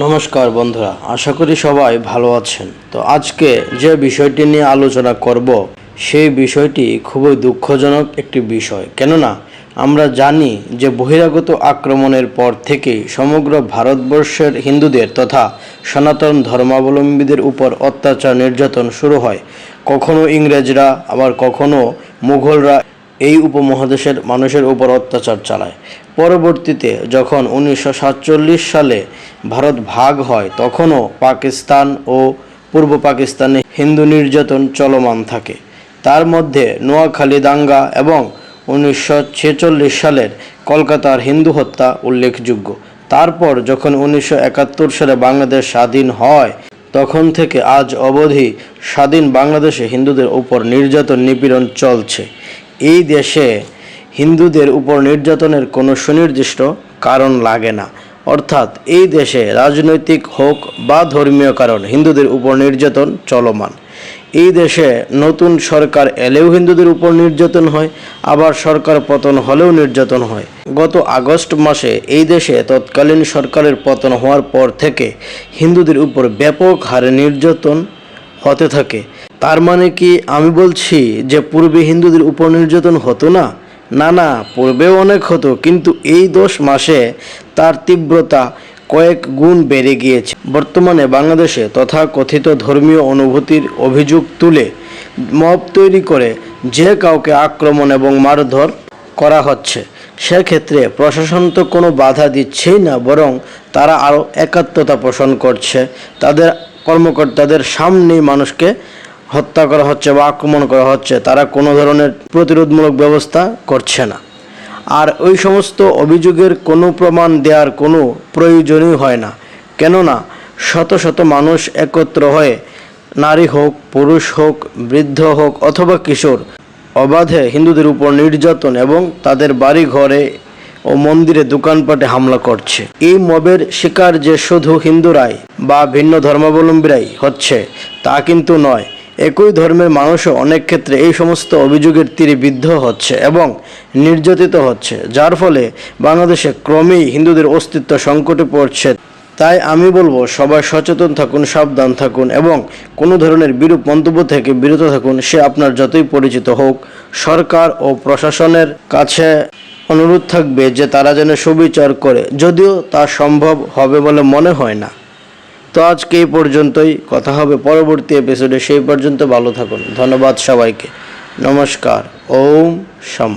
নমস্কার বন্ধুরা, আশা করি সবাই ভালো আছেন। তো আজকে যে বিষয়টি নিয়ে আলোচনা করব, সেই বিষয়টি খুবই দুঃখজনক একটি বিষয়। কেননা, আমরা জানি যে বহিরাগত আক্রমণের পর থেকেই সমগ্র ভারতবর্ষের হিন্দুদের তথা সনাতন ধর্মাবলম্বীদের উপর অত্যাচার নির্যাতন শুরু হয়। কখনো ইংরেজরা, আবার কখনো মুঘলরা এই উপমহাদেশের মানুষের উপর অত্যাচার চালায়। পরবর্তীতে যখন উনিশশো সাতচল্লিশ সালে ভারত ভাগ হয়, তখনও পাকিস্তান ও পূর্ব পাকিস্তানে হিন্দু নির্যাতন চলমান থাকে। তার মধ্যে নোয়াখালী, দাঙ্গা এবং উনিশশো ছেচল্লিশ সালের কলকাতার হিন্দু হত্যা উল্লেখযোগ্য। তারপর যখন উনিশশো একাত্তর সালে বাংলাদেশ স্বাধীন হয়, তখন থেকে আজ অবধি স্বাধীন বাংলাদেশে হিন্দুদের উপর নির্যাতন নিপীড়ন চলছে। এই দেশে হিন্দুদের উপর নির্যাতনের কোনো সুনির্দিষ্ট কারণ লাগে না। অর্থাৎ এই দেশে রাজনৈতিক হোক বা ধর্মীয় কারণ, হিন্দুদের উপর নির্যাতন চলমান। এই দেশে নতুন সরকার এলেও হিন্দুদের উপর নির্যাতন হয়, আবার সরকার পতন হলেও নির্যাতন হয়। গত আগস্ট মাসে এই দেশে তৎকালীন সরকারের পতন হওয়ার পর থেকে হিন্দুদের উপর ব্যাপক হারে নির্যাতন হতে থাকে। তার মানে কি আমি বলছি যে পূর্বে হিন্দুদের উপর নির্যাতন হতো না? না না, পূর্বেও অনেক হতো, কিন্তু এই দশ মাসে তার তীব্রতা কয়েক গুণ বেড়ে গিয়েছে। বর্তমানে বাংলাদেশে তথা কথিত ধর্মীয় অনুভূতির অভিযোগ তুলে মব তৈরি করে যে কাউকে আক্রমণ এবং মারধর করা হচ্ছে, সেক্ষেত্রে প্রশাসন তো কোনো বাধা দিচ্ছেই না, বরং তারা আরও একাত্মতা পোষণ করছে। তাদের কর্মকর্তাদের সামনেই মানুষকে হত্যা করা হচ্ছে বা আক্রমণ করা হচ্ছে, তারা কোনো ধরনের প্রতিরোধমূলক ব্যবস্থা করছে না। আর ওই সমস্ত অভিযোগের কোনো প্রমাণ দেওয়ার কোনো প্রয়োজনই হয় না। কেননা, শত শত মানুষ একত্র হয়ে, নারী হোক, পুরুষ হোক, বৃদ্ধ হোক অথবা কিশোর, অবাধে হিন্দুদের উপর নির্যাতন এবং তাদের বাড়ি ঘরে ও মন্দিরে দোকানপাটে হামলা করছে। এই মবের শিকার যে শুধু হিন্দুরাই বা ভিন্ন ধর্মাবলম্বীরাই হচ্ছে, তা কিন্তু নয়। একই ধর্মের মানুষও অনেক ক্ষেত্রে এই সমস্ত অভিযোগের তীরে বিদ্ধ হচ্ছে এবং নির্যাতিত হচ্ছে, যার ফলে বাংলাদেশে ক্রমেই হিন্দুদের অস্তিত্ব সংকটে পড়ছে। তাই আমি বলব, সবাই সচেতন থাকুন, সাবধান থাকুন এবং কোনো ধরনের বিরূপ মন্তব্য থেকে বিরত থাকুন, সে আপনার যতই পরিচিত হোক, সরকার ও প্রশাসনের কাছে অনুরোধ থাকবে যে তারা যেন সুবিচার করে, যদিও তা সম্ভব হবে বলে মনে হয় না। তো আজকে এই পর্যন্তই, কথা হবে পরবর্তী এপিসোডে সেই পর্যন্ত ভালো থাকুন। ধন্যবাদ সবাইকে। নমস্কার। ওম শম।